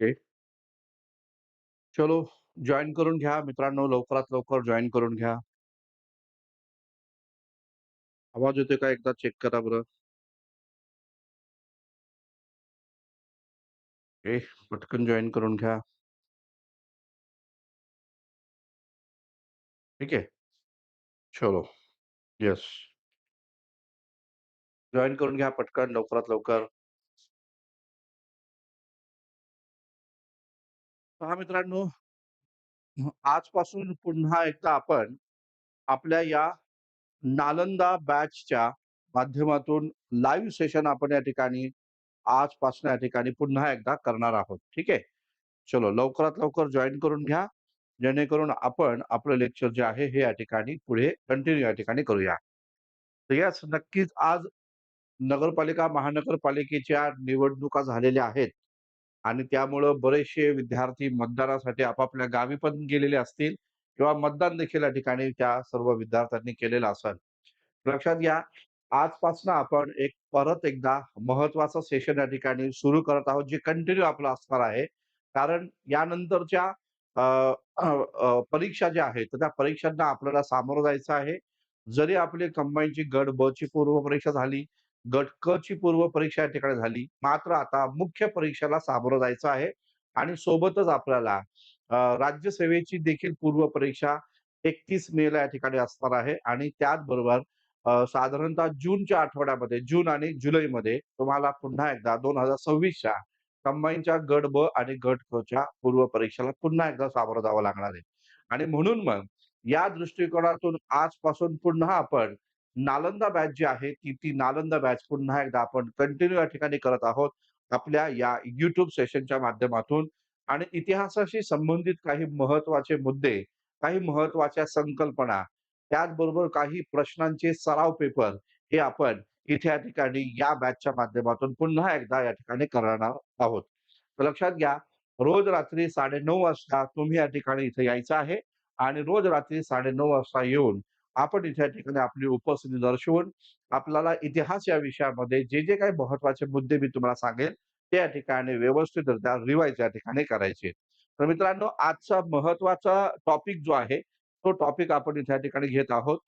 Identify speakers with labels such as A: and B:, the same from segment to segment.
A: Okay. चलो join करून घ्या मित्रांनो, लवकरात लवकर जॉइन घ्या. आवाज़ येतोय का एकदा चेक करा बरं. ओके. पटकन जॉइन घ्या. ठीक है? चलो. येस. जॉइन घ्या पटकन लवकरात लवकर. पहा मित्रांनो आजपासून पुन्हा एकदा आपण आपल्या या नालंदा बॅचच्या माध्यमातून लाईव्ह सेशन आपण या ठिकाणी आजपासून या ठिकाणी पुन्हा एकदा करणार आहोत. ठीक आहे. चलो लवकरात लवकर जॉइन करून घ्या. जेणेकरून आपण आपलं लेक्चर जे आहे हे या ठिकाणी पुढे कंटिन्यू या ठिकाणी करूया. तर येस नक्कीच आज नगरपालिका, महानगरपालिकेच्या निवडणुका झालेल्या आहेत आणि त्यामुळं बरेचसे विद्यार्थी मतदानासाठी आपापल्या गावी पण गेलेले असतील किंवा मतदान देखील या ठिकाणी त्या सर्व विद्यार्थ्यांनी केलेलं असेल. लक्षात घ्या, आजपासून आपण एक परत एकदा महत्वाचं सेशन या ठिकाणी सुरू करत आहोत, जे कंटिन्यू आपलं असणार आहे. कारण यानंतरच्या परीक्षा ज्या आहेत, तर त्या परीक्षांना आपल्याला सामोरं जायचं आहे. जरी आपली कंबाईनची गट ब ची पूर्वपरीक्षा झाली, गट क ची पूर्वपरीक्षा या ठिकाणी झाली. मात्र आता मुख्य परीक्षेला सामोरं जायचं आहे आणि सोबतच आपल्याला राज्यसेवेची देखील पूर्व परीक्षा एकतीस मे ला या ठिकाणी असणार आहे आणि त्याचबरोबर साधारणतः जूनच्या आठवड्यामध्ये जून आणि जुलैमध्ये तुम्हाला पुन्हा एकदा 2026 च्या कंबाईनच्या गट ब आणि गट क च्या पूर्वपरीक्षेला पुन्हा एकदा सामोरं जावं लागणार आहे. आणि म्हणून मग या दृष्टिकोनातून आजपासून पुन्हा आपण नालंदा बॅच जी आहे, ती ती नालंदा बॅच पुन्हा एकदा आपण कंटिन्यू या ठिकाणी करत आहोत. आपल्या या युट्यूब सेशनच्या माध्यमातून आणि इतिहासाशी संबंधित काही महत्त्वाचे मुद्दे, काही महत्त्वाच्या संकल्पना, त्याचबरोबर काही प्रश्नांचे सराव पेपर हे आपण इथे या ठिकाणी या बॅचच्या माध्यमातून पुन्हा एकदा या ठिकाणी करणार आहोत. तर लक्षात घ्या, रोज रात्री 9:30 वाजता तुम्ही या ठिकाणी इथे यायचं आहे आणि रोज रात्री 9:30 वाजता येऊन आपण इथे या ठिकाणी आपली उपस्थिती दर्शवून आपल्याला इतिहास या विषयामध्ये जे, जे काही महत्त्वाचे मुद्दे मी तुम्हाला सांगेल, ते या ठिकाणी व्यवस्थितरित्या रिवाईज या ठिकाणी करायचे. तर मित्रांनो आजचा महत्त्वाचा टॉपिक जो आहे, तो टॉपिक आपण इथे या ठिकाणी घेत आहोत.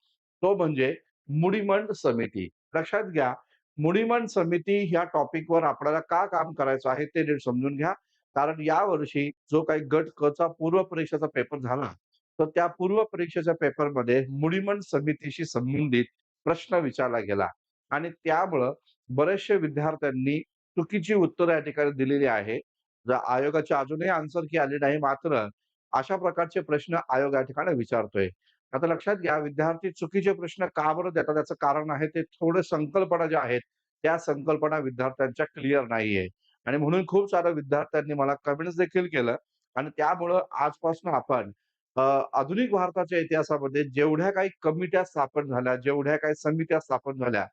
A: तो म्हणजे मुडीमंड समिती. लक्षात घ्या, मुडीमंड समिती ह्या टॉपिकवर आपल्याला का काम करायचं आहे ते नीट समजून घ्या. कारण यावर्षी जो काही गट क चा पूर्व परीक्षेचा पेपर झाला, तर त्या पूर्व परीक्षेच्या पेपरमध्ये मुडीमन समितीशी संबंधित प्रश्न विचारला गेला आणि त्यामुळं बरेचशे विद्यार्थ्यांनी चुकीची उत्तरं या ठिकाणी दिलेली आहे. जर आयोगाची अजूनही आन्सर की आली नाही, मात्र अशा प्रकारचे प्रश्न आयोग या ठिकाणी विचारतोय. आता लक्षात घ्या, विद्यार्थी चुकीचे प्रश्न का बरं देतात त्याचं कारण आहे ते थोडे संकल्पना ज्या आहेत, त्या संकल्पना विद्यार्थ्यांच्या क्लिअर नाहीये आणि म्हणून खूप साऱ्या विद्यार्थ्यांनी मला कमेंट्स देखील केलं आणि त्यामुळं आजपासून आपण आधुनिक भारताच्या इतिहासामध्ये जेवढ्या काही कमिट्या स्थापन झाल्या, जेवढ्या काही समित्या स्थापन झाल्या,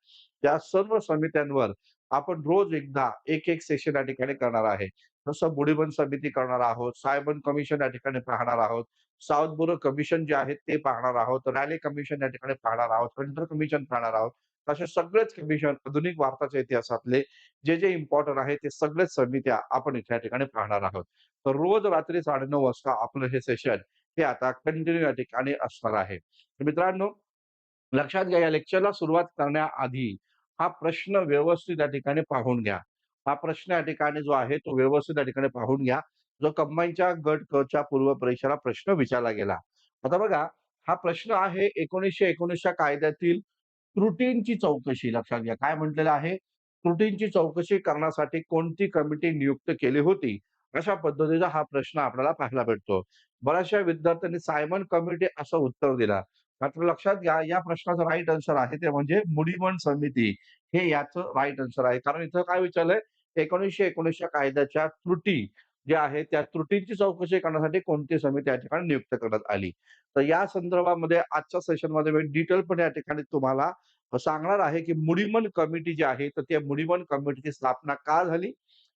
A: त्या सर्व समित्यांवर आपण रोज एकदा एक-एक सेशन या ठिकाणी करणार आहे. जसं बुडीबन समिती करणार आहोत, सायबन कमिशन या ठिकाणी पाहणार आहोत, साऊथ बोरो कमिशन जे आहेत ते पाहणार आहोत, रॅली कमिशन या ठिकाणी पाहणार आहोत, हंटर कमिशन पाहणार आहोत. असे सगळेच कमिशन आधुनिक भारताच्या इतिहासातले जे, जे इम्पॉर्टंट आहे ते सगळेच समित्या आपण इथे या ठिकाणी पाहणार आहोत. तर रोज रात्री 9:30 वाजता आपलं हे सेशन हे आता कंटिन्यू या ठिकाणी असणार आहे. तर मित्रांनो, लक्षात घ्या या लेक्चरला सुरुवात करण्याआधी हा प्रश्न व्यवस्थित या ठिकाणी पाहून घ्या. हा प्रश्न या ठिकाणी जो आहे तो व्यवस्थित या ठिकाणी पाहून घ्या. जो कंबाईनच्या गट कच्या पूर्व परीक्षेला प्रश्न विचारला गेला. आता बघा, हा प्रश्न आहे 1919 च्या कायद्यातील त्रुटींची चौकशी लक्षात घ्या. काय म्हटलेलं आहे? त्रुटींची चौकशी करण्यासाठी कोणती कमिटी नियुक्त केली होती? अशा पद्धतीचा हा प्रश्न आपल्याला पाहायला भेटतो. बऱ्याचशा विद्यार्थ्यांनी सायमन कमिटी असं उत्तर दिला मात्र लक्षात घ्या, या प्रश्नाचं राईट आन्सर आहे ते म्हणजे मुडीमंड समिती. हे याचं राईट आन्सर आहे. कारण इथं काय विचारलंय एकोणीसशे एकोणीसच्या कायद्याच्या त्रुटी ज्या आहेत, त्या त्रुटींची चौकशी करण्यासाठी कोणती समिती या ठिकाणी नियुक्त करण्यात आली. तर या संदर्भामध्ये आजच्या सेशनमध्ये मी डिटेलपणे या ठिकाणी तुम्हाला सांगणार आहे, की मुडीमन कमिटी जी आहे, तर त्या मुडीमन कमिटीची स्थापना का झाली?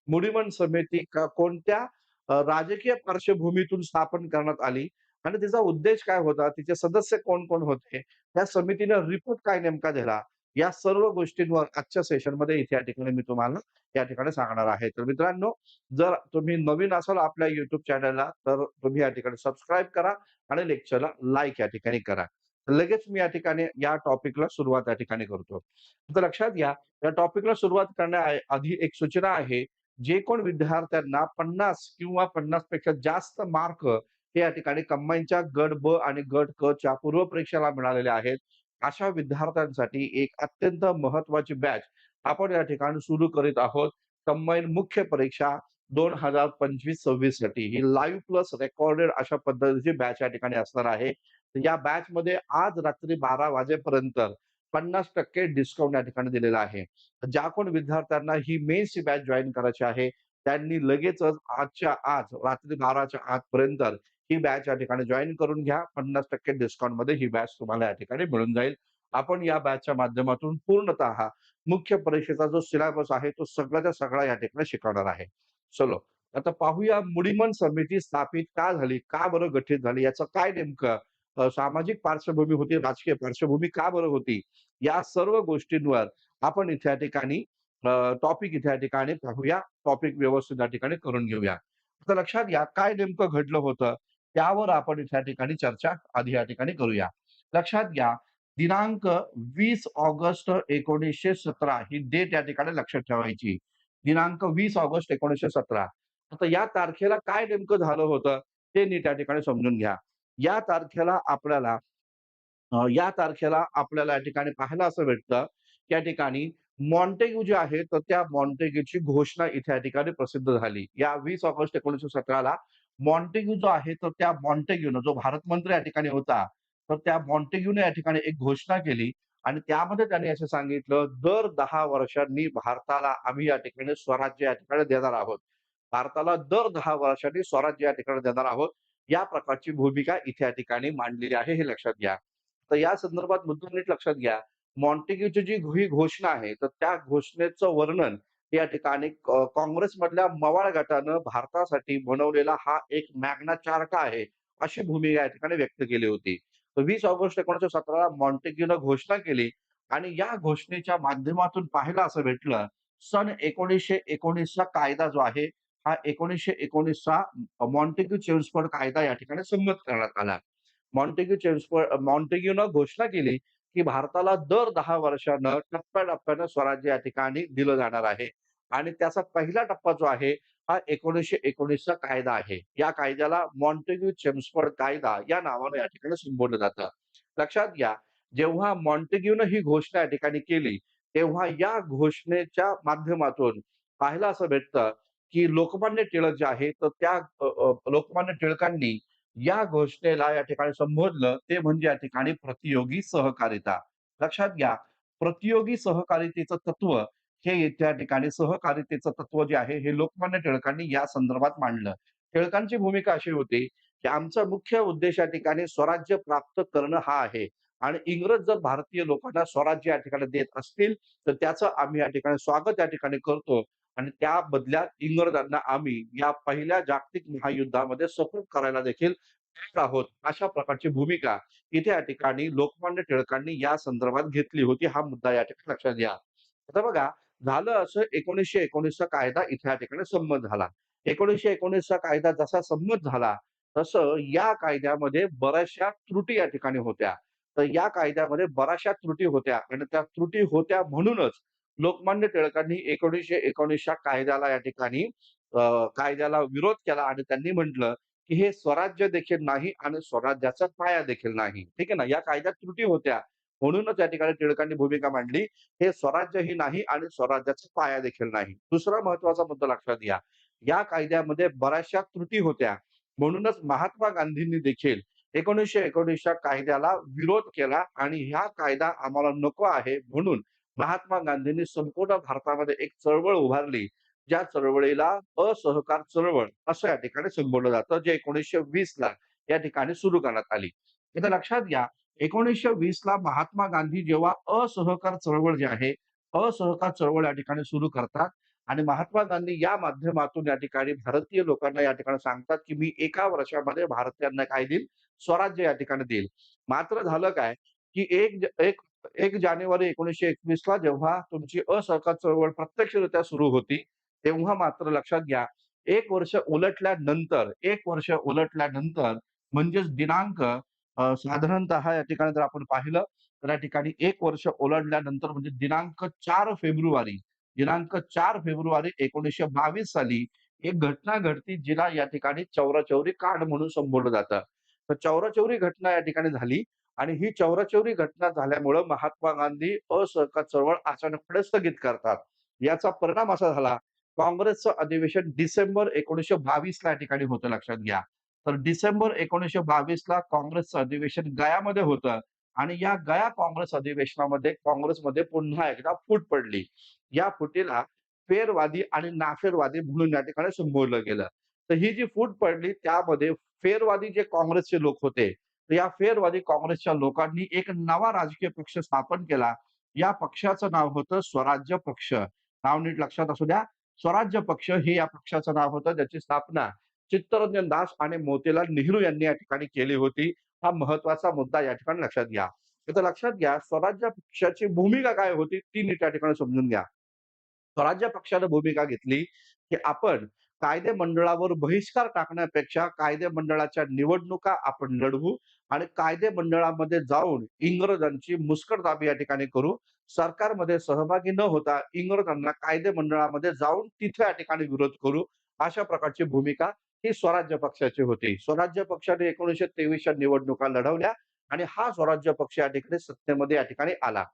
A: मुडीमन समिती कोणत्या राजकीय पार्श्वभूमीतून स्थापन करण्यात आली आणि तिचा उद्देश काय होता? तिचे सदस्य कोण-कोण होते? त्या समितीने रिपोर्ट काय नेमका दिला? या सर्व गोष्टींवर आजच्या सेशनमध्ये इथे या ठिकाणी मी तुम्हाला या ठिकाणी सांगणार आहे. तर मित्रांनो, जर तुम्ही नवीन असाल आपल्या युट्यूब चॅनलला, तर तुम्ही या ठिकाणी सबस्क्राईब करा आणि लेक्चरला लाईक या ठिकाणी करा. लगेच मी या ठिकाणी या टॉपिकला सुरुवात या ठिकाणी करतो. तर लक्षात घ्या, या टॉपिकला सुरुवात करण्याआधी एक सूचना आहे. जे कोण विद्यार्थ्यांना 50 किंवा 50 पेक्षा जास्त मार्क हे या ठिकाणी कंबाईनच्या गट ब आणि गट क च्या पूर्व परीक्षेला मिळालेले आहेत. अशा विद्यार्थ्यांसाठी एक अत्यंत महत्त्वाची बॅच आपण या ठिकाणी सुरू करीत आहोत. कंबाईन मुख्य परीक्षा 2025-26 साठी ही लाईव्ह प्लस रेकॉर्डेड अशा पद्धतीची बॅच या ठिकाणी असणार आहे. या बॅच मध्ये आज रात्री 12 वाजेपर्यंत 50% डिस्काउंट या ठिकाणी दिलेला आहे. ज्या कोण विद्यार्थ्यांना ही मेन्सची बॅच जॉईन करायची आहे, त्यांनी लगेचच आजच्या आज रात्री 12च्या आतपर्यंत ही बॅच या ठिकाणी जॉईन करून घ्या. पन्नास टक्के डिस्काउंटमध्ये ही बॅच तुम्हाला या ठिकाणी मिळून जाईल. आपण या बॅचच्या माध्यमातून पूर्णतः मुख्य परीक्षेचा जो सिलेबस आहे, तो सगळ्याचा सगळा या ठिकाणी शिकवणार आहे. चलो, आता पाहूया मुडीमन समिती स्थापित का झाली? का बरं गठीत झाली? याचं काय नेमकं सामाजिक पार्श्वभूमी होती, राजकीय पार्श्वभूमी का बरं होती? या सर्व गोष्टींवर आपण इथे या ठिकाणी टॉपिक इथे या ठिकाणी पाहूया. टॉपिक व्यवस्थित या ठिकाणी करून घेऊया. आता लक्षात घ्या, काय नेमकं घडलं होतं? त्यावर आपण इथे या ठिकाणी चर्चा आधी या ठिकाणी करूया. लक्षात घ्या, दिनांक वीस ऑगस्ट 1917 ही डेट या ठिकाणी लक्षात ठेवायची. दिनांक वीस ऑगस्ट 1917. आता या तारखेला काय नेमकं झालं होतं? ते नीट या ठिकाणी समजून घ्या. या तारखेला आपल्याला या तारखेला आपल्याला या ठिकाणी पाहायला असं भेटतं, या ठिकाणी मॉन्टेग्यू जे आहे, तर त्या मॉन्टेग्यूची घोषणा इथे या ठिकाणी प्रसिद्ध झाली. या वीस ऑगस्ट एकोणीसशे सतराला मॉन्टेग्यू जो आहे, तर त्या मॉन्टेग्यूनं जो भारत मंत्री या ठिकाणी होता, तर त्या मॉन्टेग्यूने या ठिकाणी एक घोषणा केली आणि त्यामध्ये त्यांनी असं सांगितलं, दर दहा वर्षांनी भारताला आम्ही या ठिकाणी स्वराज्य या ठिकाणी देणार आहोत. भारताला दर दहा वर्षांनी स्वराज्य या ठिकाणी देणार आहोत. या प्रकारची भूमिका इथे या ठिकाणी मांडलेली आहे, हे लक्षात घ्या. तर या संदर्भात मुद्दा नीट लक्षात घ्या. मॉन्टेग्यूची जी ही घोषणा आहे, तर त्या घोषणेचं वर्णन या ठिकाणी काँग्रेसमधल्या मवाळ गटानं भारतासाठी बनवलेला हा एक मॅग्ना चार्टा आहे, अशी भूमिका या ठिकाणी व्यक्त केली होती. वीस ऑगस्ट 1917 ला मॉन्टेग्यूनं घोषणा केली आणि या घोषणेच्या माध्यमातून पाहायला असं भेटलं, सन एकोणीसशे एकोणीसचा कायदा जो आहे, हा एकोणीसशे एकोणीसचा मॉन्टेग्यू चेम्सफर्ड कायदा या ठिकाणी संमत करण्यात आला. मॉन्टेग्यू चेम्सफर्ड मॉन्टेग्यूनं घोषणा केली, की भारताला दर दहा वर्षानं टप्प्याटप्प्यानं स्वराज्य या ठिकाणी दिलं जाणार आहे आणि त्याचा पहिला टप्पा जो आहे, हा 1919 चा कायदा आहे. या कायद्याला मॉन्टेग्यू चेम्सफर्ड कायदा या नावानं या ठिकाणी संबोधलं जातं. लक्षात घ्या, जेव्हा मॉन्टेग्यूनं ही घोषणा या ठिकाणी केली, तेव्हा या घोषणेच्या माध्यमातून पाहायला असं भेटतं, की लोकमान्य टिळक जे आहे, तर त्या लोकमान्य टिळकांनी या घोषणेला या ठिकाणी संबोधलं, ते म्हणजे या ठिकाणी प्रतियोगी सहकारिता. लक्षात घ्या, प्रतियोगी सहकारितेचं तत्व हे त्या ठिकाणी सहकारितेचं तत्व जे आहे, हे लोकमान्य टिळकांनी या संदर्भात मांडलं. टिळकांची भूमिका अशी होती, की आमचा मुख्य उद्देश या ठिकाणी स्वराज्य प्राप्त करणं हा आहे आणि इंग्रज जर भारतीय लोकांना स्वराज्य या ठिकाणी देत असतील, तर त्याचं आम्ही या ठिकाणी स्वागत या ठिकाणी करतो आणि त्या बदल्यात इंग्रजांना आम्ही या पहिल्या जागतिक महायुद्धामध्ये सपोर्ट करायला देखील आहोत. अशा प्रकारची भूमिका इथे या ठिकाणी लोकमान्य टिळकांनी या संदर्भात घेतली होती. हा मुद्दा या ठिकाणी लक्षात घ्या. आता बघा, झालं असं 1919 चा कायदा इथे या ठिकाणी संमत झाला. 1919 चा कायदा जसा संमत झाला, तसं या कायद्यामध्ये बऱ्याचशा त्रुटी या ठिकाणी होत्या. तर या कायद्यामध्ये बऱ्याचशा त्रुटी होत्या आणि त्या त्रुटी होत्या म्हणूनच लोकमान्य टिळकांनी एकोणीसशे एकोणीसच्या कायद्याला या ठिकाणी कायद्याला विरोध केला आणि त्यांनी म्हटलं, की हे स्वराज्य देखील नाही आणि स्वराज्याचा पाया देखील नाही. ठीक आहे ना? या कायद्यात त्रुटी होत्या. म्हणूनच या ठिकाणी टिळकांनी भूमिका मांडली, हे स्वराज्यही नाही आणि स्वराज्याचा पाया देखील नाही. दुसरा महत्त्वाचा मुद्दा लक्षात घ्या. या कायद्यामध्ये बऱ्याचशा त्रुटी होत्या. म्हणूनच महात्मा गांधींनी देखील एकोणीसशे एकोणीसच्या कायद्याला विरोध केला आणि हा कायदा आम्हाला नको आहे म्हणून महात्मा गांधींनी संपूर्ण भारतामध्ये एक चळवळ उभारली. ज्या चळवळीला असहकार चळवळ असं या ठिकाणी संबोधलं जातं, जे 1920 ला या ठिकाणी सुरू करण्यात आली. इथं लक्षात घ्या, 1920 ला महात्मा गांधी जेव्हा असहकार चळवळ जी आहे, असहकार चळवळ या ठिकाणी सुरू करतात आणि महात्मा गांधी या माध्यमातून या ठिकाणी भारतीय लोकांना या ठिकाणी सांगतात, की मी एका वर्षामध्ये भारतीयांना काय देईल? स्वराज्य या ठिकाणी देईल. मात्र झालं काय, की एक एक एक जानेवारी एकोणीशे एकवीस ला जेव्हा तुमची असहकार चळवळ प्रत्यक्षरित्या सुरू होती, तेव्हा मात्र लक्षात घ्या, एक वर्ष उलटल्यानंतर एक वर्ष उलटल्यानंतर म्हणजेच दिनांक साधारणत साधारणतः या ठिकाणी जर आपण पाहिलं, तर या ठिकाणी एक वर्ष ओलांडल्यानंतर म्हणजे दिनांक चार फेब्रुवारी दिनांक चार फेब्रुवारी 1922 साली एक घटना घडती, जिला या ठिकाणी चौरा-चौरी कांड म्हणून संबोधलं जातं. तर चौरा-चौरी घटना या ठिकाणी झाली आणि ही चौराचौरी घटना झाल्यामुळं महात्मा गांधी असहकार चळवळ अचानकपणे स्थगित करतात. याचा परिणाम असा झाला, काँग्रेसचं अधिवेशन डिसेंबर 1922 ला या ठिकाणी होतं लक्षात घ्या. तर डिसेंबर 1922 ला काँग्रेसचं अधिवेशन गयामध्ये होतं आणि या गया काँग्रेस अधिवेशनामध्ये काँग्रेसमध्ये पुन्हा एकदा फूट पडली. या फुटीला फेरवादी आणि नाफेरवादी म्हणून या ठिकाणी संबोधलं गेलं. तर ही जी फूट पडली त्यामध्ये फेरवादी जे काँग्रेसचे लोक होते, तर या फेरवादी काँग्रेसच्या लोकांनी एक नवा राजकीय पक्ष स्थापन केला. या पक्षाचं नाव होतं स्वराज्य पक्ष. नाव नीट लक्षात असू द्या. स्वराज्य पक्ष हे या पक्षाचं नाव होतं, ज्याची स्थापना चित्तरंजन दास आणि मोतीलाल नेहरू यांनी या ठिकाणी केली होती. हा महत्त्वाचा मुद्दा या ठिकाणी लक्षात घ्या. तर लक्षात घ्या, स्वराज्य पक्षाची भूमिका काय होती ती नीट या ठिकाणी समजून घ्या. स्वराज्य पक्षानं भूमिका घेतली, की आपण कायदे मंडळावर बहिष्कार टाकण्यापेक्षा कायदे मंडळाच्या निवडणुका आपण लढवू आणि कायदे मंडळामध्ये जाऊन इंग्रजांची मुस्कटदाबी या ठिकाणी करू. सरकारमध्ये सहभागी न होता इंग्रजांना कायदे मंडळामध्ये जाऊन तिथे या ठिकाणी विरोध करू. अशा प्रकारची भूमिका ही स्वराज्य पक्षाची होती. स्वराज्य पक्षाने 1923 च्या निवडणुका लढवल्या आणि हा स्वराज्य पक्ष या ठिकाणी सत्तेमध्ये या ठिकाणी आला.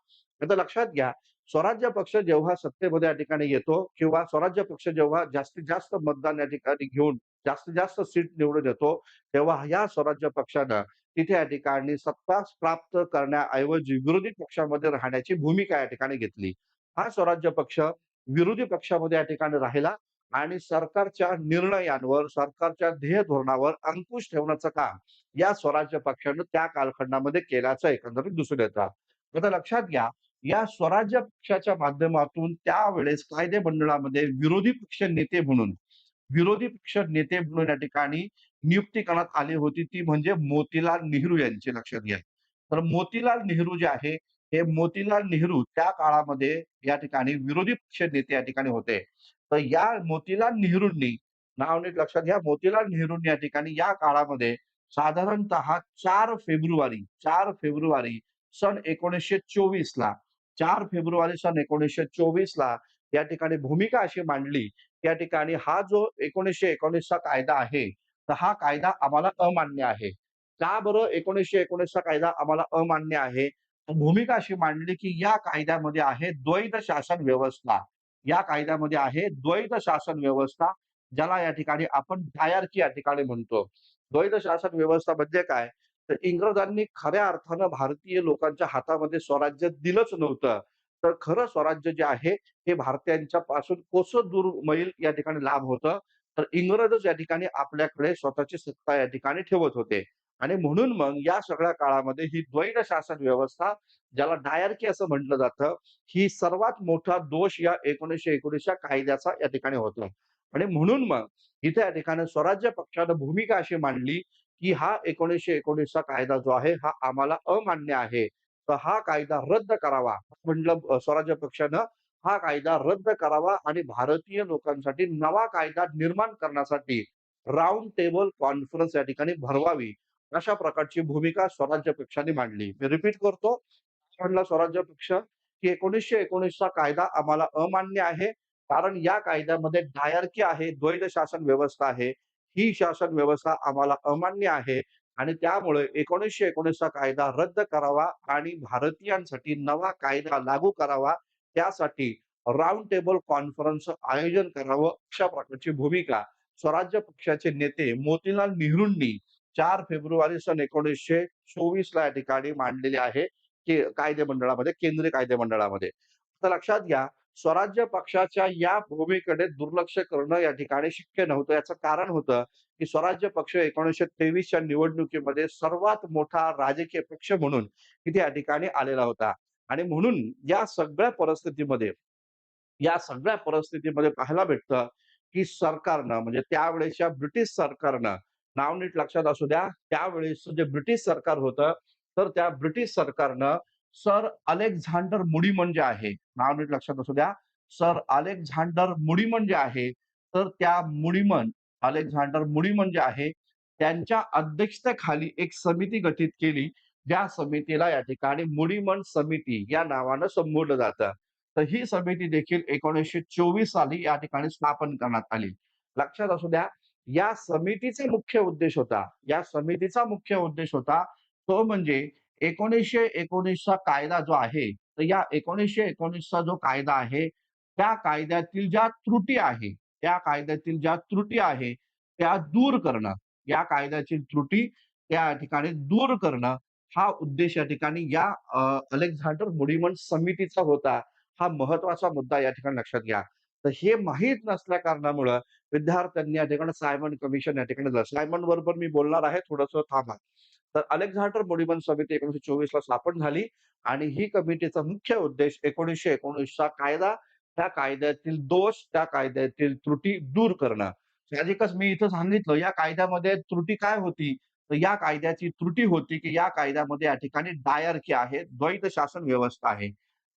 A: आता लक्षात घ्या, स्वराज्य पक्ष जेव्हा सत्तेमध्ये या ठिकाणी येतो किंवा स्वराज्य पक्ष जेव्हा जास्तीत जास्त मतदान या ठिकाणी घेऊन जास्तीत जास्त सीट निवडून येतो, तेव्हा या स्वराज्य पक्षानं तिथे या ठिकाणी सत्ता प्राप्त करण्याऐवजी विरोधी पक्षामध्ये राहण्याची भूमिका या ठिकाणी घेतली. हा स्वराज्य पक्ष विरोधी पक्षामध्ये या ठिकाणी राहिला आणि सरकारच्या निर्णयांवर, सरकारच्या ध्येय धोरणावर अंकुश ठेवण्याचं काम या स्वराज्य पक्षानं त्या कालखंडामध्ये केल्याचं एकंदरीत दिसून येतं. आता लक्षात घ्या, या स्वराज्य पक्षाच्या माध्यमातून त्यावेळेस कायदे मंडळामध्ये विरोधी पक्ष नेते म्हणून विरोधी पक्ष नेते म्हणून या ठिकाणी नियुक्ती करण्यात आली होती ती म्हणजे मोतीलाल नेहरू यांची लक्षात घ्या. तर मोतीलाल नेहरू जे आहे, हे मोतीलाल नेहरू त्या काळामध्ये या ठिकाणी विरोधी पक्ष नेते या ठिकाणी होते. तर या मोतीलाल नेहरूंनी नाव नीट लक्षात घ्या, मोतीलाल नेहरूंनी या ठिकाणी या काळामध्ये साधारणतः चार फेब्रुवारी चार फेब्रुवारी सन 1924 ला चार फेब्रुवारी सन 1924 ला या ठिकाणी भूमिका अशी मांडली, त्या ठिकाणी हा जो 1919 चा कायदा आहे, तर हा कायदा आम्हाला अमान्य आहे. का बरं 1919 चा कायदा आम्हाला अमान्य आहे? भूमिका अशी मांडली, की या कायद्यामध्ये आहे द्वैत शासन व्यवस्था. या कायद्यामध्ये आहे द्वैत शासन व्यवस्था, ज्याला या ठिकाणी आपण डायरकी या ठिकाणी म्हणतो. द्वैत शासन व्यवस्था म्हणजे काय? तर इंग्रजांनी खऱ्या अर्थानं भारतीय लोकांच्या हातामध्ये स्वराज्य दिलंच नव्हतं. तर खरं स्वराज्य जे आहे, हे भारतीयांच्या पासून कसं दूर मैल या ठिकाणी लाभ होतं. तर इंग्रजच या ठिकाणी आपल्याकडे स्वतःची सत्ता या ठिकाणी ठेवत होते आणि म्हणून मग या सगळ्या काळामध्ये ही द्वैध शासन व्यवस्था, ज्याला डायरकी असं म्हटलं जातं, ही सर्वात मोठा दोष या एकोणीसशे एकोणीसच्या कायद्याचा या ठिकाणी होता आणि म्हणून मग इथे या ठिकाणी स्वराज्य पक्षानं भूमिका अशी मांडली, की हा एकोणीसशे एकोणीसचा कायदा जो आहे, हा आम्हाला अमान्य आहे. तर हा कायदा रद्द करावा. म्हटलं स्वराज्य पक्षानं हा कायदा रद्द करावा आणि भारतीय लोकांसाठी नवा कायदा निर्माण करण्यासाठी राऊंड टेबल कॉन्फरन्स या ठिकाणी भरवावी. अशा प्रकारची भूमिका स्वराज्य पक्षाने मांडली. मी रिपीट करतो. म्हणला स्वराज्य पक्ष, की एकोणीसशे एकोणीसचा कायदा आम्हाला अमान्य आहे. कारण या कायद्यामध्ये डायरकी आहे, द्वैध शासन व्यवस्था आहे. ही शासन व्यवस्था आम्हाला अमान्य आहे आणि त्यामुळे एकोणीसशे एकोणीसचा कायदा रद्द करावा आणि भारतीयांसाठी नवा कायदा लागू करावा. त्यासाठी राउंड टेबल कॉन्फरन्सचं आयोजन करावं. अशा प्रकारची भूमिका स्वराज्य पक्षाचे नेते मोतीलाल नेहरूंनी चार फेब्रुवारी सन 1924 ला या ठिकाणी मांडलेली आहे, की कायदे मंडळामध्ये, केंद्रीय कायदे मंडळामध्ये. तर लक्षात घ्या, स्वराज्य पक्षाच्या या भूमिकेकडे दुर्लक्ष करणं या ठिकाणी शक्य नव्हतं. याचं कारण होतं, की स्वराज्य पक्ष 1923 च्या निवडणुकीमध्ये सर्वात मोठा राजकीय पक्ष म्हणून इथे या ठिकाणी आलेला होता आणि म्हणून या सगळ्या परिस्थितीमध्ये या सगळ्या परिस्थितीमध्ये पाहायला भेटतं, की सरकारनं म्हणजे त्यावेळेच्या ब्रिटिश सरकारनं, नाव नीट लक्षात असू द्या, त्यावेळेस जे ब्रिटिश सरकार होतं, तर त्या ब्रिटिश सरकारनं सर अलेक्झांडर मुडीमन जे म्हणजे आहे, नाव नीट लक्षात असू द्या. सर अलेक्झांडर मुडीमन जे म्हणजे आहे, तर त्या मुडीमन अलेक्झांडर मुडीमन जे म्हणजे आहे, त्यांच्या अध्यक्षतेखाली एक समिती गठीत केली. ज्या समितीला या ठिकाणी मुडीमन समिती या नावानं संबोधलं जातं. तर ही समिती देखील 1924 साली या ठिकाणी स्थापन करण्यात आली. लक्षात असू द्या, या समितीचा मुख्य उद्देश होता या समितीचा मुख्य उद्देश होता तो म्हणजे एकोणीसशे एकोणीसचा कायदा जो आहे, तर या एकोणीसशे एकोणीसचा जो कायदा आहे, त्या कायद्यातील ज्या त्रुटी आहे, त्या कायद्यातील ज्या त्रुटी आहे, त्या दूर करणं. या कायद्याची त्रुटी त्या ठिकाणी दूर करणं हा उद्देश या ठिकाणी या अलेक्झांडर मुडीमन समितीचा होता. हा महत्त्वाचा मुद्दा या ठिकाणी लक्षात घ्या. तर हे माहीत नसल्या कारणामुळं विद्यार्थ्यांनी या ठिकाणी सायमन कमिशन या ठिकाणी सायमन बरोबर मी बोलणार आहे, थोडस थांबा. तर अलेक्झांडर मुडीमन समिती 1924 ला स्थापन झाली आणि ही कमिटीचा मुख्य उद्देश 1919 चा कायदा, त्या कायद्यातील दोष, त्या कायद्यातील त्रुटी दूर करणं. साहजिकच मी इथं सांगितलं या कायद्यामध्ये त्रुटी काय होती? तर या कायद्याची त्रुटी होती, की या कायद्यामध्ये या ठिकाणी डायरकी आहे, द्वैत शासन व्यवस्था आहे.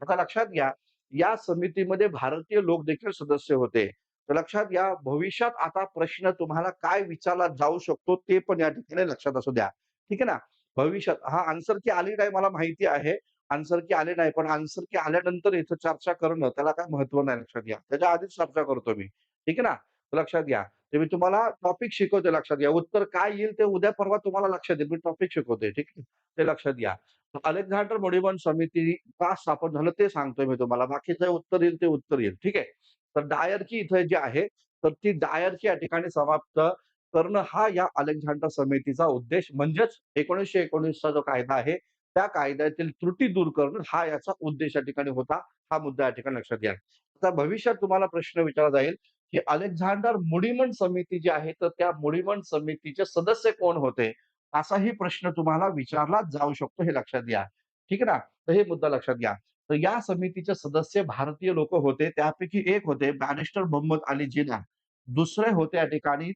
A: आता लक्षात घ्या, या समितीमध्ये भारतीय लोक देखील सदस्य होते. तर लक्षात घ्या, भविष्यात आता प्रश्न तुम्हाला काय विचारला जाऊ शकतो, ते पण या ठिकाणी लक्षात असू द्या. ठीक आहे ना? भविष्यात हा आन्सर की आली नाही मला माहिती आहे. आन्सर की आले नाही, पण आन्सर की आल्यानंतर इथं चर्चा करणं त्याला काय महत्त्व नाही लक्षात घ्या. त्याच्या आधीच चर्चा करतो मी. ठीक आहे ना? लक्षात घ्या. म्हणजे मी तुम्हाला टॉपिक शिकवते लक्षात घ्या. उत्तर काय येईल ते उद्या परवा तुम्हाला लक्षात येईल. मी टॉपिक शिकवते ठीक आहे? ते लक्षात घ्या. अलेक्झांडर मुडीमन समिती का स्थापन झालं ते सांगतोय मी तुम्हाला. बाकीचं उत्तर येईल ते उत्तर येईल. ठीक आहे? तर डायरकी इथं जे आहे, तर ती डायरकी या ठिकाणी समाप्त करणं हा या अलेक्झांडर समितीचा उद्देश म्हणजेच 1919 चा जो कायदा आहे, त्या कायद्यातील त्रुटी दूर करणं हा याचा उद्देश या ठिकाणी होता. हा मुद्दा या ठिकाणी लक्षात घ्या. आता भविष्यात तुम्हाला प्रश्न विचारला जाईल, की अलेक्झांडर मुडीमन समिती जी आहे, तर त्या मुडीमन समितीचे सदस्य कोण होते? असाही प्रश्न तुम्हाला विचारला जाऊ शकतो हे लक्षात घ्या. ठीक आहे ना? तर हे मुद्दा लक्षात घ्या. तर या समितीचे सदस्य भारतीय लोक होते. त्यापैकी एक होते बॅरिस्टर मोहम्मद अली जिना. दुसरे होते या ठिकाणी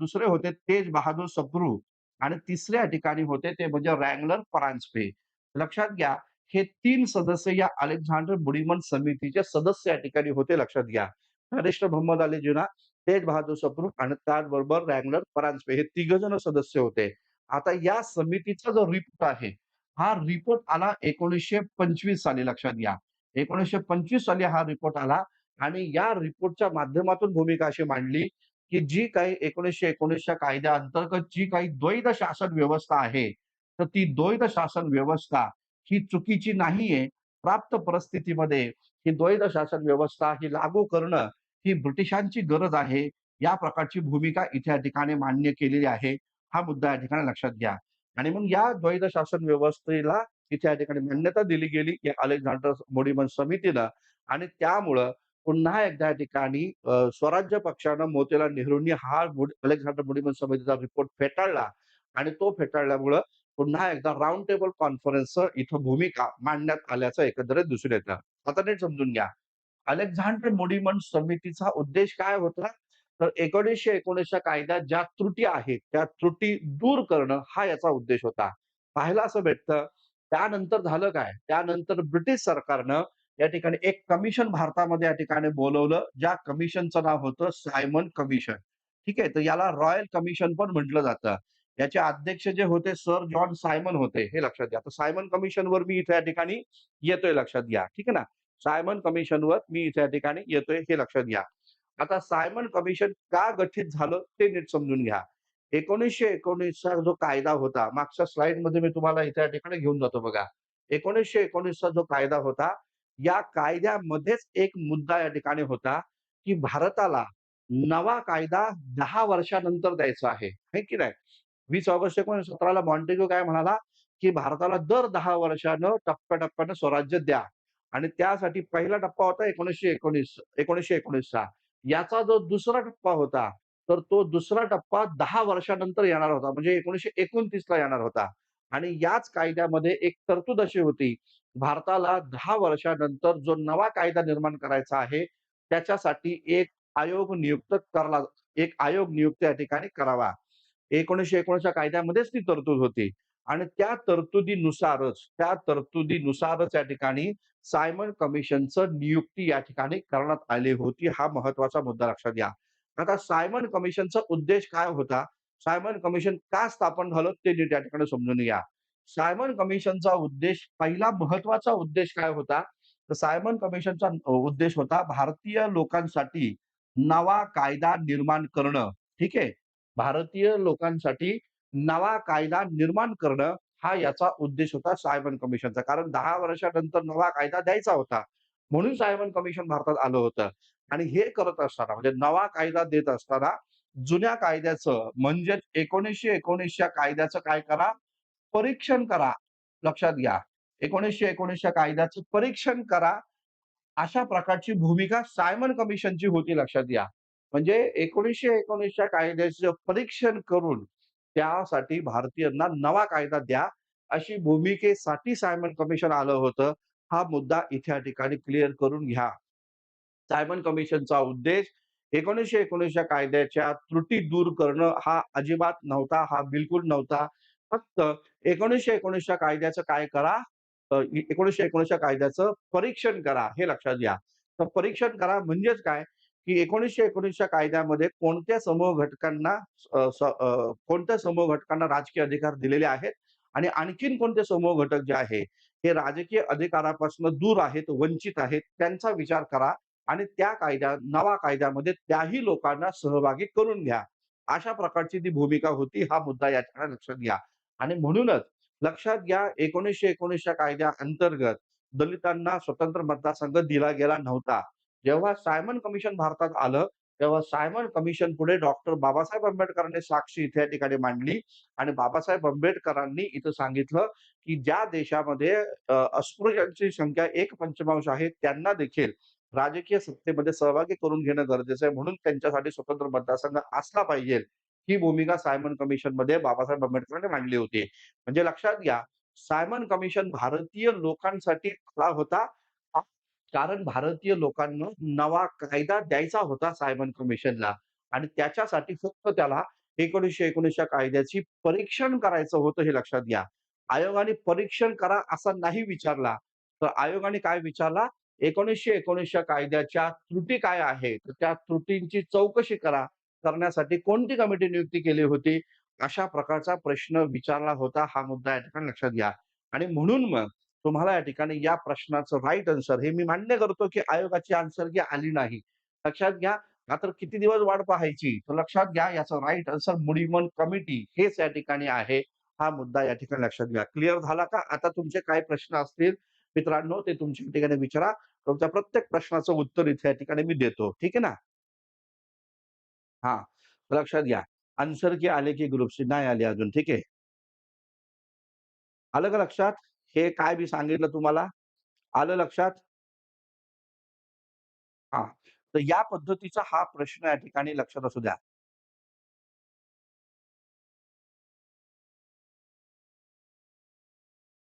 A: दुसरे होते तेज बहादूर सप्रू आणि तिसरे या ठिकाणी होते ते म्हणजे रँगलर परांजपे. लक्षात घ्या, हे तीन सदस्य या अलेक्झांडर मुडीमन समितीचे सदस्य या ठिकाणी होते लक्षात घ्या. बॅरिस्टर मोहम्मद अली जुना तेज बहादूर सप्रू आणि त्याचबरोबर रँगलर परांजपे हे तिघ जण सदस्य होते. आता या समितीचा जो रिपोर्ट आहे, हा रिपोर्ट आला 1925 साली लक्षात घ्या. 1925 साली हा रिपोर्ट आला आणि या रिपोर्टच्या माध्यमातून भूमिका अशी मांडली, की जी काही एकोणीसशे एकोणीसच्या कायद्या अंतर्गत जी काही द्वैध शासन व्यवस्था आहे, तर ती द्वैध शासन व्यवस्था ही चुकीची नाहीये. प्राप्त परिस्थितीमध्ये ही द्वैध शासन व्यवस्था ही लागू करणं ही ब्रिटिशांची गरज आहे. या प्रकारची भूमिका इथे या ठिकाणी मान्य केलेली आहे. हा मुद्दा या ठिकाणी लक्षात घ्या. आणि मग या द्वैध शासन व्यवस्थेला इथे या ठिकाणी मान्यता दिली गेली, या अलेक्झांडर मुडीमन समितीनं आणि त्यामुळं पुन्हा एकदा या ठिकाणी स्वराज्य पक्षानं मोतीलाल नेहरूंनी हा अलेक्झांडर मुडीमन समितीचा रिपोर्ट फेटाळला आणि तो फेटाळल्यामुळं पुन्हा एकदा राउंड टेबल कॉन्फरन्सचं इथं भूमिका मांडण्यात आल्याचं एकंदरीत दिसून येतं. आता नीट समजून घ्या. अलेक्झांडर मुडीमन समितीचा उद्देश काय होता? तर 1919 च्या कायद्यात ज्या त्रुटी आहेत, त्या त्रुटी दूर करणं हा याचा उद्देश होता. पाहायला असं भेटतं, त्यानंतर झालं काय? त्यानंतर ब्रिटिश सरकारनं या ठिकाणी एक कमिशन भारतामध्ये या ठिकाणी बोलवलं ज्या कमिशनचं नाव होतं सायमन कमिशन. ठीक आहे? तर याला रॉयल कमिशन पण म्हटलं जातं. याचे अध्यक्ष जे होते सर जॉन सायमन होते, हे लक्षात घ्या. तर सायमन कमिशनवर मी इथे या ठिकाणी येतोय लक्षात घ्या. ठीक आहे ना? सायमन कमिशनवर मी इथे या ठिकाणी येतोय हे लक्षात घ्या. आता सायमन कमिशन का गठीत झालं ते नीट समजून घ्या. 1919 चा जो कायदा होता, मागच्या स्लाइडमध्ये मी तुम्हाला इथे या ठिकाणी घेऊन जातो बघा. 1919 चा जो कायदा होता, या कायद्यामध्येच एक मुद्दा या ठिकाणी होता, की भारताला नवा कायदा दहा वर्षानंतर द्यायचा आहे की नाही? वीस ऑगस्ट 1917 सतराला मॉन्टेग्यू काय म्हणाला, की भारताला दर दहा वर्षानं टप्प्या-टप्प्यानं स्वराज्य द्या. आणि त्यासाठी पहिला टप्पा होता एकोणीसशे एकोणीस एकोणीसशे एकोणीसचा. याचा जो दुसरा टप्पा होता, तर तो दुसरा टप्पा दहा वर्षानंतर येणार होता. म्हणजे एकोणीसशे एकोणतीसला येणार होता. आणि याच कायद्यामध्ये एक तरतूद अशी होती, भारताला दहा वर्षानंतर जो नवा कायदा निर्माण करायचा आहे, त्याच्यासाठी एक आयोग नियुक्त करला एक आयोग नियुक्त या ठिकाणी करावा. एकोणीसशे एकोणीसच्या कायद्यामध्येच ती तरतूद होती. आणि त्या तरतुदीनुसारच त्या तरतुदीनुसारच या ठिकाणी सायमन कमिशनचं नियुक्ती या ठिकाणी करण्यात आली होती. हा महत्त्वाचा मुद्दा लक्षात घ्या. आता सायमन कमिशनचा उद्देश काय होता? सायमन कमिशन का स्थापन झालं ते नीट या ठिकाणी समजून घ्या. सायमन कमिशनचा उद्देश पहिला महत्त्वाचा उद्देश काय होता? तर सायमन कमिशनचा उद्देश होता भारतीय लोकांसाठी नवा कायदा निर्माण करणं. ठीक आहे? भारतीय लोकांसाठी नवा कायदा निर्माण करणं हा याचा उद्देश होता सायमन कमिशनचा. कारण दहा वर्षानंतर नवा कायदा द्यायचा होता. म्हणून सायमन कमिशन भारतात आलं होतं. आणि हे करत असताना म्हणजे नवा कायदा देत असताना जुन्या कायद्याचं म्हणजेच एकोणीसशे एकोणीसच्या कायद्याचं काय करा? परीक्षण करा. लक्षात घ्या. एकोणीसशे एकोणीसच्या कायद्याचं परीक्षण करा. अशा प्रकारची भूमिका सायमन कमिशनची होती लक्षात घ्या. म्हणजे एकोणीसशे एकोणीसच्या कायद्याचं परीक्षण करून त्यासाठी भारतीयांना नवा कायदा द्या अशी भूमिकेसाठी सायमन कमिशन आलं होतं. हा मुद्दा इथे या ठिकाणी क्लिअर करून घ्या. सायमन कमिशनचा उद्देश एकोणीसशे एकोणीसच्या कायद्याच्या त्रुटी दूर करणं हा अजिबात नव्हता हा बिलकुल नव्हता. फक्त एकोणीसशे एकोणीसच्या कायद्याचं काय करा? एकोणीसशे एकोणीसच्या कायद्याचं परीक्षण करा हे लक्षात घ्या. तर परीक्षण करा म्हणजेच काय? की एकोणीसशे एकोणीसच्या कायद्यामध्ये कोणत्या समूह घटकांना कोणत्या समूह घटकांना राजकीय अधिकार दिलेले आहेत आणि आणखीन कोणते समूह घटक जे आहे हे राजकीय अधिकारापासून दूर आहेत वंचित आहेत त्यांचा विचार करा आणि त्या कायद्या नवा कायद्यामध्ये त्याही लोकांना सहभागी करून घ्या. अशा प्रकारची ती भूमिका होती हा मुद्दा या लक्षात घ्या. आणि म्हणूनच लक्षात घ्या एकोणीसशे एकोणीसच्या कायद्या अंतर्गत दलितांना स्वतंत्र मतदारसंघ दिला गेला नव्हता. जेव्हा सायमन कमिशन भारतात आलं तेव्हा सायमन कमिशन पुढे डॉक्टर बाबासाहेब आंबेडकरांनी साक्षी इथे या ठिकाणी मांडली आणि बाबासाहेब आंबेडकरांनी इथं सांगितलं की ज्या देशामध्ये अस्पृश्यांची संख्या एक पंचमांश आहे त्यांना देखील राजकीय सत्तेमध्ये सहभागी करून घेणं गरजेचं आहे म्हणून त्यांच्यासाठी स्वतंत्र मतदारसंघ असला पाहिजे. ही भूमिका सायमन कमिशनमध्ये बाबासाहेब आंबेडकरांनी मांडली होती. म्हणजे लक्षात घ्या सायमन कमिशन भारतीय लोकांसाठी खरा होता कारण भारतीय लोकांना नवा कायदा द्यायचा होता सायमन कमिशनला आणि त्याच्यासाठी फक्त त्याला एकोणीसशे एकोणीसच्या कायद्याची परीक्षण करायचं होतं हे लक्षात घ्या. आयोगाने परीक्षण करा असा नाही विचारला. तर आयोगाने काय विचारला? एकोणीसशे एकोणीसच्या कायद्याच्या त्रुटी काय आहे तर त्या त्रुटींची चौकशी करा. करण्यासाठी कोणती कमिटी नियुक्ती केली होती? अशा प्रकारचा प्रश्न विचारला होता हा मुद्दा या ठिकाणी लक्षात घ्या. आणि म्हणून मग तुम्हाला या ठिकाणी या प्रश्नाचं राईट आन्सर हे मी मान्य करतो की आयोगाची आन्सर घ्या आली नाही. लक्षात घ्या तर किती दिवस वाट पाहायची? तर लक्षात घ्या याचं राईट आन्सर मुडीमन कमिटी हेच या ठिकाणी आहे. हा मुद्दा या ठिकाणी लक्षात घ्या. क्लिअर झाला का? आता तुमचे काय प्रश्न असतील? मित्रांनो ते तुमच्या ठिकाणी विचारा. तुमच्या प्रत्येक प्रश्नाचं उत्तर इथे या ठिकाणी मी देतो. ठीक आहे ना? हा. लक्षात घ्या. आन्सर की आले की ग्रुपशी नाही आले अजून. ठीक आहे? आलं का लक्षात? हे काय मी सांगितलं तुम्हाला? आलं लक्षात? हा. तर या पद्धतीचा हा प्रश्न या ठिकाणी लक्षात असू द्या.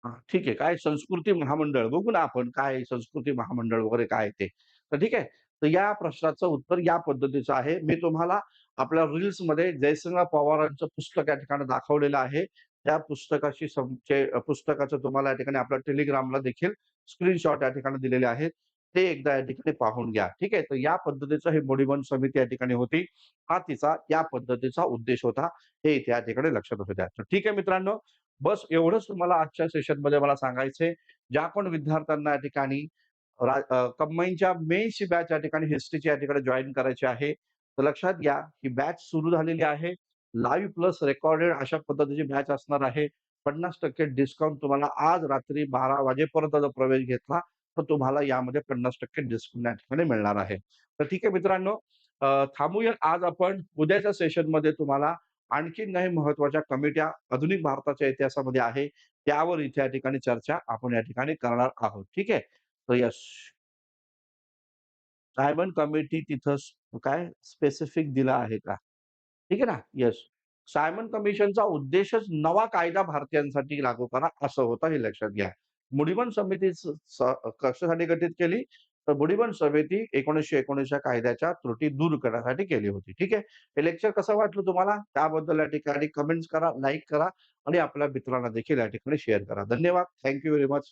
A: हा, ठीक आहे. काय संस्कृती महामंडळ? बघू ना आपण काय संस्कृती महामंडळ वगैरे काय ते. तर ठीक आहे. तर या प्रश्नाचं उत्तर या पद्धतीचं आहे. मी तुम्हाला आपल्या रील्समध्ये जयसिंह पवारांचं पुस्तक या ठिकाणी दाखवलेलं आहे. त्या पुस्तकाशी पुस्तकाचं तुम्हाला या ठिकाणी आपल्या टेलिग्रामला देखील स्क्रीनशॉट या ठिकाणी दिलेले आहेत. ते एकदा या ठिकाणी पाहून घ्या. ठीक आहे? तर या पद्धतीचं हे मोडीबन समिती या ठिकाणी होती. हा तिचा या पद्धतीचा उद्देश होता. हे इथे या ठिकाणी लक्षात असू द्या. तर ठीक आहे मित्रांनो. बस एवढंच तुम्हाला आजच्या सेशनमध्ये मला सांगायचंय ज्या पण विद्यार्थ्यांना या ठिकाणी कंबाईनच्या मेन्सची बॅच या ठिकाणी हिस्ट्रीची या ठिकाणी जॉईन करायची आहे तर लक्षात घ्या ही बॅच सुरू झालेली आहे. लाईव्ह प्लस रेकॉर्डेड अशा पद्धतीची मॅच असणार आहे. पन्नास टक्के डिस्काउंट तुम्हाला आज रात्री बारा वाजेपर्यंत जर प्रवेश घेतला तर तुम्हाला यामध्ये पन्नास टक्के डिस्काउंट या ठिकाणी मिळणार आहे. तर ठीक आहे मित्रांनो थांबूया आज आपण उद्याच्या सेशनमध्ये तुम्हाला आणखीन काही महत्त्वाच्या कमिट्या आधुनिक भारताच्या इतिहासामध्ये आहे त्यावर इथे या ठिकाणी चर्चा आपण या ठिकाणी करणार आहोत. ठीक आहे? तर यस सायमन कमिटी तिथं काय स्पेसिफिक दिला आहे का? ठीक आहे ना येस सायमन कमिशनचा उद्देशच नवा कायदा भारतीयांसाठी लागू करा असं होतं हे लक्षात घ्या मुडीबन समिती कशासाठी गठीत केली तर बुडीबन समिती एकोणीसशे एकोणीसच्या कायद्याच्या त्रुटी दूर करण्यासाठी केली होती. ठीक आहे. हे लेक्चर कसं वाटलं तुम्हाला? त्याबद्दल या ठिकाणी कमेंट्स करा, लाईक करा आणि आपल्या मित्रांना देखील या ठिकाणी शेअर करा. धन्यवाद. Thank you very much.